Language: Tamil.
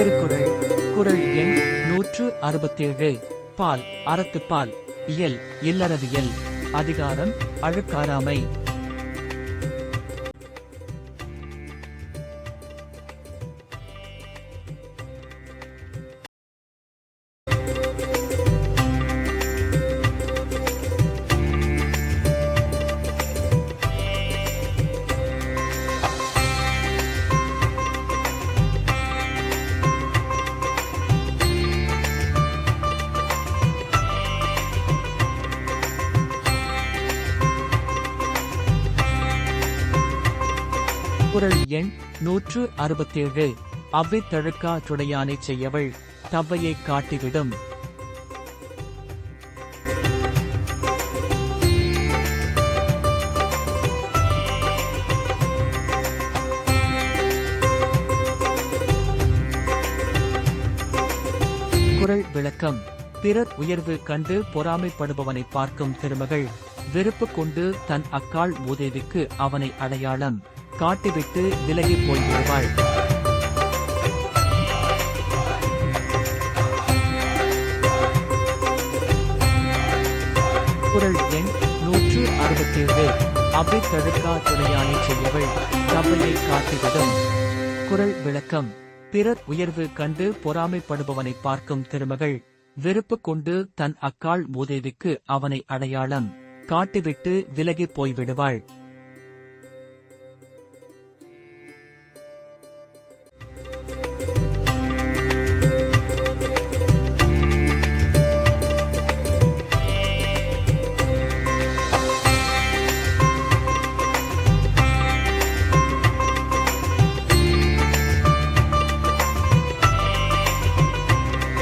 திருக்குறள் குரல் எண் நூற்று அறுபத்தேழு. பால் அறத்துப்பால் இயல் இல்லறவியல். அதிகாரம் அழுக்காராமை குரல் எண் நூற்று அறுபத்தேழு. அவ்வை தழுக்கா துடையானை செய்யவள் தவ்வையை காட்டிவிடும். குரல் விளக்கம். பிறர் உயர்வு கண்டு பொறாமைப்படுபவனை பார்க்கும் திருமகள். வெறுப்பு கொண்டு தன் அக்காள் மூதேவிக்கு அவனை அடையாளம். காட்டிவிட்டு விலகி போய்விடுவாள் குரல் எண் நூற்று அறுபத்தேழு. அவை தடுக்கா துணையானை செய்யவள் தவையை காட்டிவிடும். குரல் விளக்கம் பிறர் உயர்வு கண்டு பொறாமைப்படுபவனை பார்க்கும் திருமகள் வெறுப்பு கொண்டு தன் அக்காள் மூதேவிக்கு அவனை அடையாளம் காட்டிவிட்டு விலகி போய்விடுவாள்